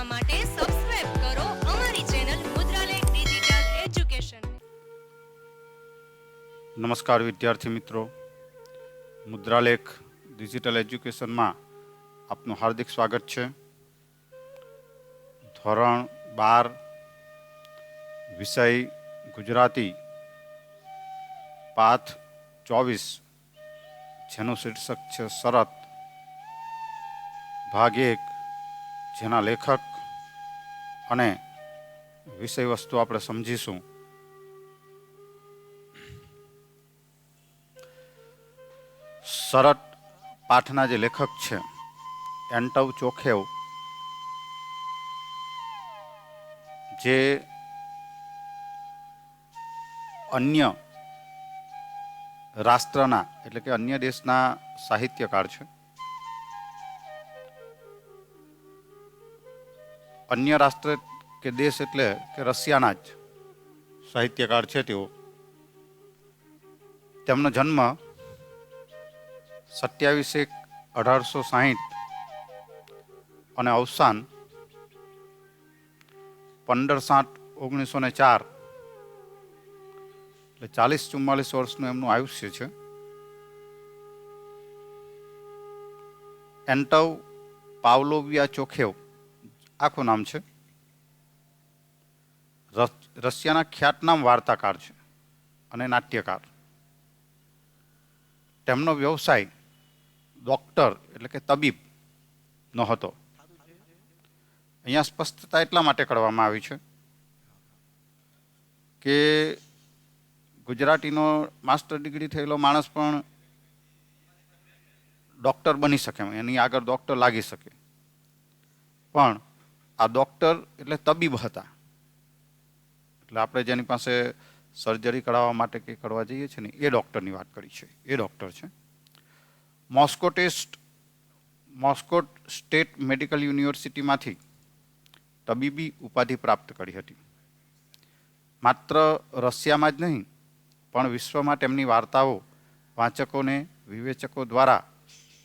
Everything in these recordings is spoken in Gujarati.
જોવા માટે સબસ્ક્રાઇબ કરો અમારી ચેનલ મુદ્રાલેખ ડિજિટલ એજ્યુકેશન નમસ્કાર વિદ્યાર્થી મિત્રો. મુદ્રાલેખ ડિજિટલ એજ્યુકેશનમાં આપનું હાર્દિક સ્વાગત છે. ધોરણ બાર, વિષય ગુજરાતી પાઠ ચોવીસ, જેનું શીર્ષક છે શરત. ભાગ એક, જેના લેખક અને વિષય વસ્તુ આપણે સમજીશું. શરત પાઠના જે લેખક છે, એન્ટવ ચોખેવ, જે અન્ય રાષ્ટ્રના, એટલે કે અન્ય દેશના સાહિત્યકાર છે. અન્ય રાષ્ટ્ર કે દેશ એટલે કે રશિયાના જ સાહિત્યકાર છે તેઓ. તેમનો જન્મ સત્યાવીસ એક અઢારસો સાહીઠ અને અવસાન પંદર સાત ઓગણીસો ને ચાર. એટલે ચાલીસ ચુમ્માલીસ વર્ષનું એમનું આયુષ્ય છે. એન્ટવ પાવલોવિયા ચોખેવ આખું નામ છે? રશિયાના ખ્યાતનામ વાર્તાકાર છે અને નાટ્યકાર. તેમનો વ્યવસાય ડૉક્ટર એટલે કે તબીબ નો હતો. અહીંયા સ્પષ્ટતા એટલા માટે કરવામાં આવી છે કે ગુજરાતીનો માસ્ટર ડિગ્રી થયેલો માણસ પણ ડોક્ટર બની શકે, એની આગળ ડૉક્ટર લાગી શકે. પણ આ ડૉક્ટર એટલે તબીબ હતા. એટલે આપણે જેની પાસે સર્જરી કરાવવા માટે કે કરવા જઈએ છીએ ને, એ ડૉક્ટરની વાત કરી છે. એ ડૉક્ટર છે. Moscow test, Moscow State Medical યુનિવર્સિટીમાંથી તબીબી ઉપાધિ પ્રાપ્ત કરી હતી. માત્ર રશિયામાં જ નહીં, પણ વિશ્વમાં તેમની વાર્તાઓ વાંચકોને વિવેચકો દ્વારા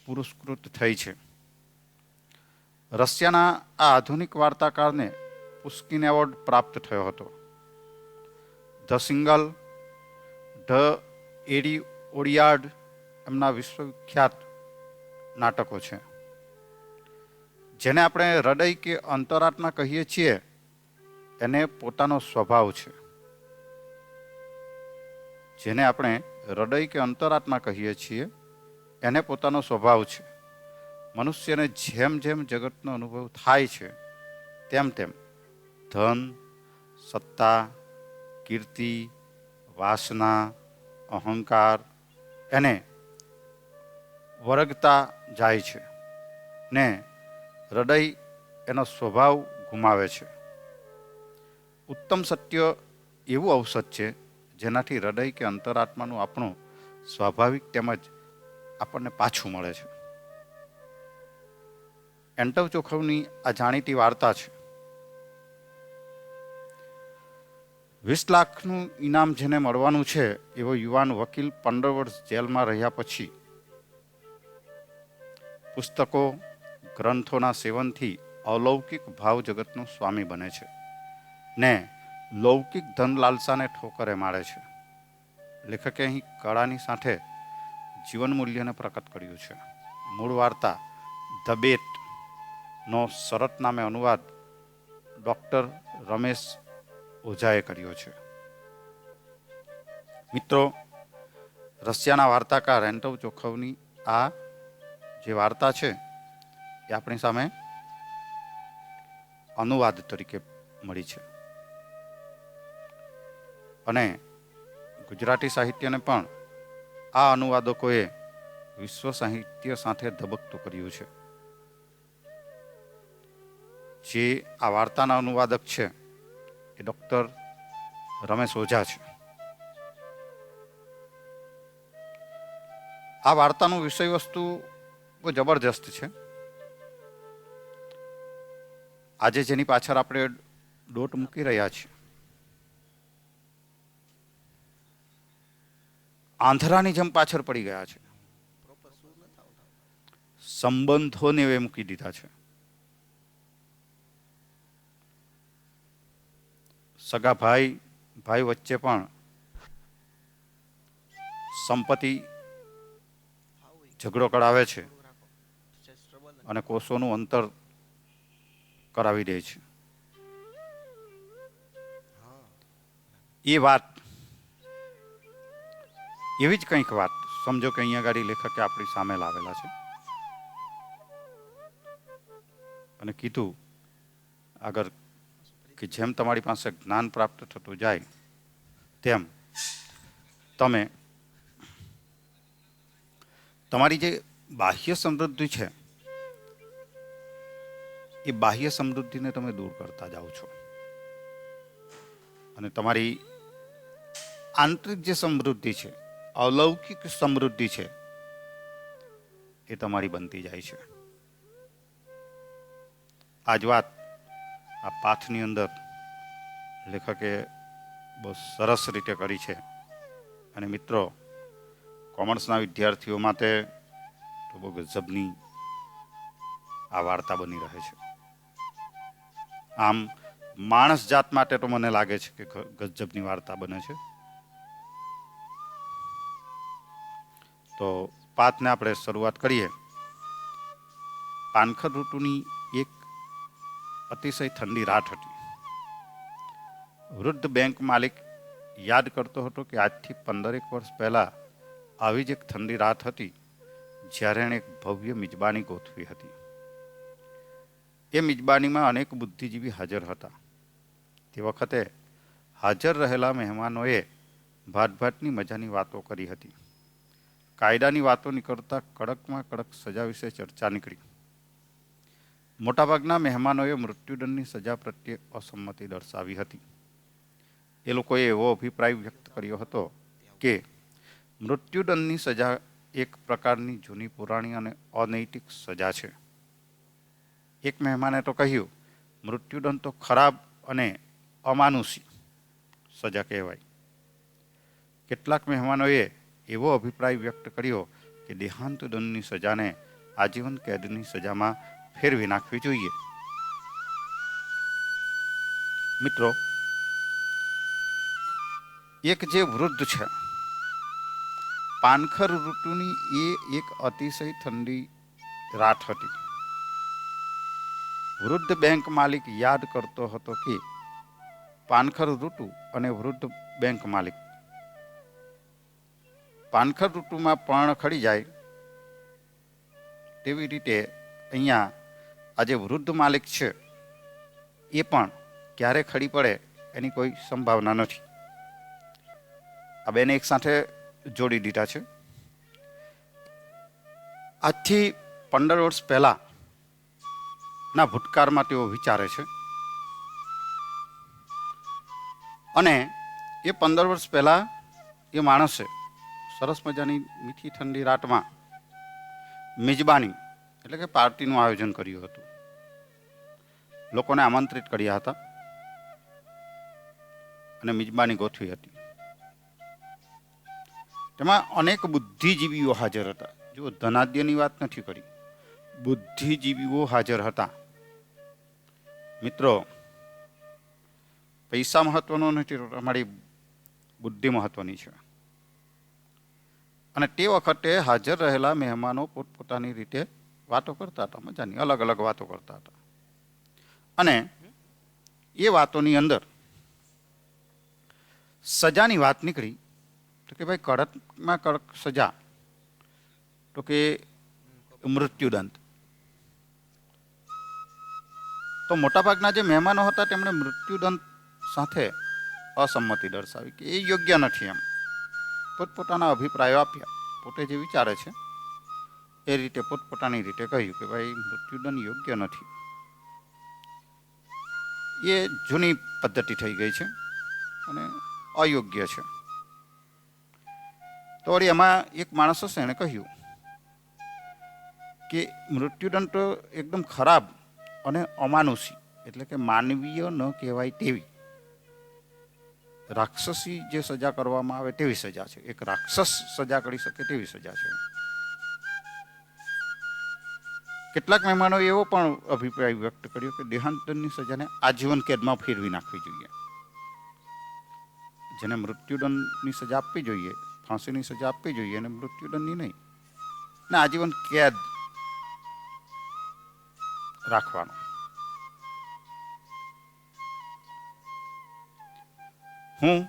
પુરસ્કૃત થઈ છે. રશિયાના આ આધુનિક વાર્તાકારને પુષ્કિન એવોર્ડ પ્રાપ્ત થયો હતો. ધ સિંગલ, ધ એડી ઓડિયાર્ડ એમના વિશ્વવિખ્યાત નાટકો છે. જેને આપણે હૃદય કે અંતરાત્મા કહીએ છીએ, એને પોતાનો સ્વભાવ છે. જેને આપણે હૃદય કે અંતરાત્મા કહીએ છીએ, એને પોતાનો સ્વભાવ છે. મનુષ્યને જેમ જેમ જગતનો અનુભવ થાય છે, તેમ તેમ ધન, સત્તા, કીર્તિ, વાસના, અહંકાર એને વરગતા જાય છે ને હૃદય એનો સ્વભાવ ગુમાવે છે. ઉત્તમ સત્ય એવું ઔષધ છે, જેનાથી હૃદય કે અંતરાત્માનું આપણું સ્વાભાવિક તેમજ આપણને પાછું મળે છે. એન્ટવ ચોખવની આ જાણીતી વાર્તા છે. વીસ લાખનું ઇનામ જેને મળવાનું છે, એવો યુવાન વકીલ પંદર વર્ષ જેલમાં રહ્યા પછી પુસ્તકો, ગ્રંથોના સેવનથી અલૌકિક ભાવ જગતનો સ્વામી બને છે ને લૌકિક ધન લાલસાને ઠોકરે મારે છે. લેખકે અહીં કળાની સાથે જીવન મૂલ્યને પ્રકટ કર્યું છે. મૂળ વાર્તા ધ બેટ નો શરત નામે અનુવાદ ડૉક્ટર રમેશ ઓઝાએ કર્યો છે. મિત્રો, રશિયાના વાર્તાકાર એન્ટવ ચોખવની આ જે વાર્તા છે, એ આપણી સામે અનુવાદ તરીકે મળી છે. અને ગુજરાતી સાહિત્યને પણ આ અનુવાદકોએ વિશ્વ સાહિત્ય સાથે ધબકતું કર્યું છે. જે આ વાર્તાના અનુવાદક છે, એ ડૉક્ટર રમેશ ઓઝા છે. આ વાર્તાનું વિષય વસ્તુ બહુ જબરજસ્ત છે. આજે જેની પાછળ આપણે ડોટ મૂકી રહ્યા છીએ. આંધળાની જેમ પાછળ પડી ગયા છે. સંબંધોને એ મૂકી દીધા છે. સગા ભાઈ ભાઈ વચ્ચે પણ સંપત્તિ ઝઘડો કરાવે છે અને કોષોનું અંતર કરાવી દે છે. એ વાત, એવી જ કંઈક વાત, સમજો કે અહીંયા ગાડી લેખકે આપણી સામે લાવેલા છે. અને કીધું, આગળ કે જેમ તમારી પાસે જ્ઞાન પ્રાપ્ત થતું જાય, તેમ તમે તમારી જે બાહ્ય સમૃદ્ધિ છે, એ બાહ્ય સમૃદ્ધિને તમે દૂર કરતા જાઓ છો. અને તમારી આંતરિક જે સમૃદ્ધિ છે, અલૌકિક સમૃદ્ધિ છે, એ તમારી બનતી જાય છે. આજ વાત આ પાથની અંદર લેખકે બહુ સરસ રીતે કરી છે. અને મિત્રો, કોમર્સના વિદ્યાર્થીઓ માટે તો બહુ ગજબની આ વાર્તા બની રહે છે. આમ, માણસ જાત માટે તો મને લાગે છે કે ગજબની વાર્તા બને છે. તો પાથને આપણે શરૂઆત કરીએ. પાનખર ઋતુની એક અતિશય ઠંડી રાત હતી. વૃદ્ધ બેંક માલિક યાદ કરતો હતો કે આજથી પંદરેક વર્ષ પહેલાં આવી જ એક ઠંડી રાત હતી, જ્યારે એણે એક ભવ્ય મિજબાની ગોઠવી હતી. એ મિજબાનીમાં અનેક બુદ્ધિજીવી હાજર હતા. તે વખતે હાજર રહેલા મહેમાનોએ ભાતભાતની મજાની વાતો કરી હતી. કાયદાની વાતો નીકળતા કડકમાં કડક સજા વિશે ચર્ચા નીકળી. મોટાભાગના મહેમાનોએ મૃત્યુદંડની સજા પ્રત્યે અસંમતિ દર્શાવી હતી. એ લોકોએ એવો અભિપ્રાય વ્યક્ત કર્યો હતો કે મૃત્યુદંડની સજા એક પ્રકારની જૂની પુરાણી અને અનૈતિક સજા છે. એક મહેમાને તો કહ્યું, મૃત્યુદંડ તો ખરાબ અને અમાનુષી સજા કહેવાય. કેટલાક મહેમાનોએ એવો અભિપ્રાય વ્યક્ત કર્યો કે દેહાંત દંડની સજાને આજીવન કેદની સજામાં ફેરવી નાખવી જોઈએ. મિત્રો, એક જે વૃદ્ધ છે, પાનખર ઋતુની એ એક અતિશય ઠંડી રાત હતી. વૃદ્ધ બેંક માલિક યાદ કરતો હતો કે પાનખર ઋતુ અને વૃદ્ધ બેંક માલિક. પાનખર ઋતુમાં પર્ણ ખડી જાય, તેવી રીતે અહીંયા આ જે વૃદ્ધ માલિક છે, એ પણ ક્યારે ખડી પડે એની કોઈ સંભાવના નથી. આ બેને એક સાથે જોડી દીધા છે. આજથી પંદર વર્ષ પહેલા ના ભૂતકાળમાં તેઓ વિચારે છે. અને એ પંદર વર્ષ પહેલા એ માણસે સરસ મજાની મીઠી ઠંડી રાતમાં મિજબાની એટલે કે પાર્ટીનું આયોજન કર્યું હતું. લોકોને આમંત્રિત કર્યા હતા. અને મિજબાની ગોઠવી હતી. તેમાં અનેક બુદ્ધિજીવીઓ હાજર હતા. જો ધનાદ્યની વાત નથી કરી. બુદ્ધિજીવીઓ હાજર હતા. મિત્રો, પૈસા મહત્વનો નથી અમારી બુદ્ધિ મહત્વની છે. અને તે વખતે હાજર રહેલા મહેમાનો પોતપોતાની રીતે વાતો કરતા હતા, મજાની, અલગ અલગ વાતો કરતા હતા. અને એ વાતોની અંદર સજાની વાત નીકળી તો કે ભાઈ કડકમાં કડક સજા, તો કે મૃત્યુદંડ. તો મોટાભાગના જે મહેમાનો હતા તેમણે મૃત્યુદંડ સાથે અસંમતિ દર્શાવી કે એ યોગ્ય નથી એમ. પોતપોતાના અભિપ્રાયો આપ્યા. પોતે જે વિચારે છે એ રીતે પોતપોતાની રીતે કહ્યું કે ભાઈ, મૃત્યુદંડ યોગ્ય નથી. એ જૂની પદ્ધતિ થઈ ગઈ છે અને અયોગ્ય છે. તો વળી એમાં એક માણસ હશે એણે કહ્યું કે મૃત્યુદંડ તો એકદમ ખરાબ અને અમાનુષી, એટલે કે માનવીય ન કહેવાય તેવી. રાક્ષસી જે સજા કરવામાં આવે તેવી સજા છે. એક રાક્ષસ સજા કરી શકે તેવી સજા છે. કેટલાક મહેમાનોએ એવો પણ અભિપ્રાય વ્યક્ત કર્યો કે દેહાંતની સજાને આજીવન કેદમાં ફેરવી નાખવી જોઈએ. જેને મૃત્યુદંડની સજા આપવી જોઈએ, ફાંસીની સજા આપવી જોઈએ અને મૃત્યુદંડની નહીં. ને આજીવન કેદ રાખવાનો. હું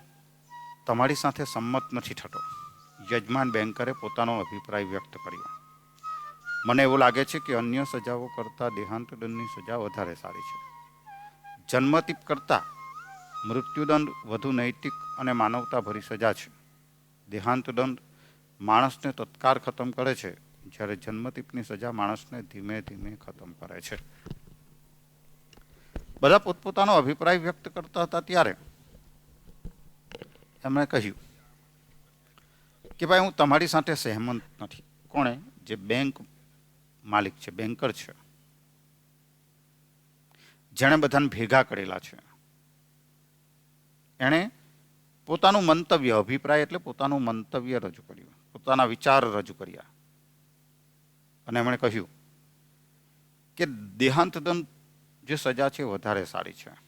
તમારી સાથે સંમત નથી થતો. યજમાન બેન્કરે પોતાનો અભિપ્રાય વ્યક્ત કર્યો. મને એવું લાગે છે કે અન્ય સજાઓ કરતાં દેહાંત દંડની સજા વધારે સારી છે. જન્મતીપ કરતાં મૃત્યુદંડ વધુ નૈતિક અને માનવતાભરી સજા છે. દેહાંત દંડ માણસને તત્કાળ ખતમ કરે છે, જ્યારે જન્મતીપની સજા માણસને ધીમે ધીમે ખતમ કરે છે. બધા પોતપોતાનો અભિપ્રાય વ્યક્ત કરતા હતા ત્યારે એમણે કહ્યું કે ભાઈ હું તમારી સાથે સહેમત નથી. કોણે? જે બેંક માલિક છે બેન્કર છે. જેણે બધાને ભેગા કરેલા છે. એણે પોતાનું મંતવ્ય, અભિપ્રાય એટલે પોતાનું મંતવ્ય રજૂ કર્યું. પોતાના વિચાર રજૂ કર્યા. અને એમણે કહ્યું કે દેહાંતદંડ જે સજા છે વધારે સારી છે.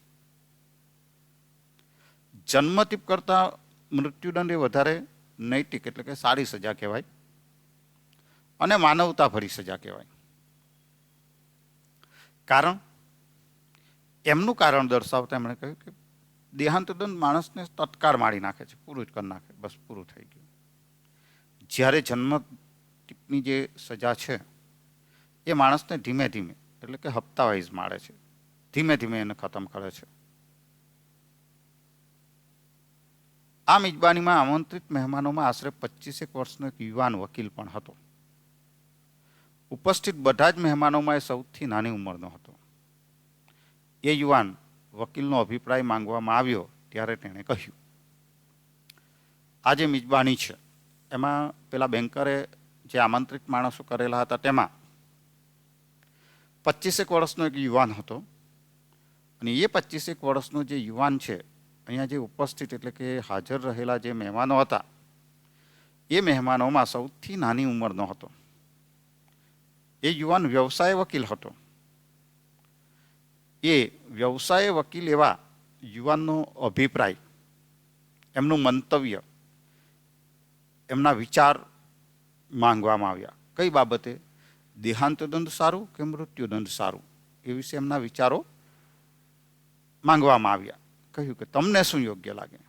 જન્મતિપ કરતા મૃત્યુદંડ એ વધારે નૈતિક એટલે કે સારી સજા કહેવાય. અને માનવતા ભરી સજા કહેવાય. કારણ? એમનું કારણ દર્શાવતા એમણે કહ્યું કે દેહાંત દંડ માણસને તત્કાળ મારી નાખે છે, પૂરું જ કરી નાખે, બસ પૂરું થઈ ગયું. જ્યારે જન્મની જે સજા છે, એ માણસને ધીમે ધીમે, એટલે કે હપ્તા વાઇઝ મારે છે, ધીમે ધીમે એને ખતમ કરે છે. આ મિજબાનીમાં આમંત્રિત મહેમાનોમાં આશરે પચીસેક વર્ષનો એક યુવાન વકીલ પણ હતો. ઉપસ્થિત બધા જ મહેમાનોમાં એ સૌથી નાની ઉંમરનો હતો. એ યુવાન વકીલનો અભિપ્રાય માંગવામાં આવ્યો ત્યારે તેણે કહ્યું આ જે મિજબાની છે. એમાં પેલા બેન્કરે જે આમંત્રિત માણસો કરેલા હતા તેમાં પચીસેક વર્ષનો એક યુવાન હતો અને એ પચીસેક વર્ષનો જે યુવાન છે, અહીંયા જે ઉપસ્થિત એટલે કે હાજર રહેલા જે મહેમાનો હતા, એ મહેમાનોમાં સૌથી નાની ઉંમરનો હતો. એ યુવાન વ્યવસાય વકીલ હતો. એ વ્યવસાય વકીલ એવા યુવાનનો અભિપ્રાય, એમનું મંતવ્ય, એમના વિચાર માંગવામાં આવ્યા. કઈ બાબતે? દેહાંત દંડ સારું કે મૃત્યુદંડ સારું? એ વિશે એમના વિચારો માંગવામાં આવ્યા. કહ્યું કે તમને શું યોગ્ય લાગે?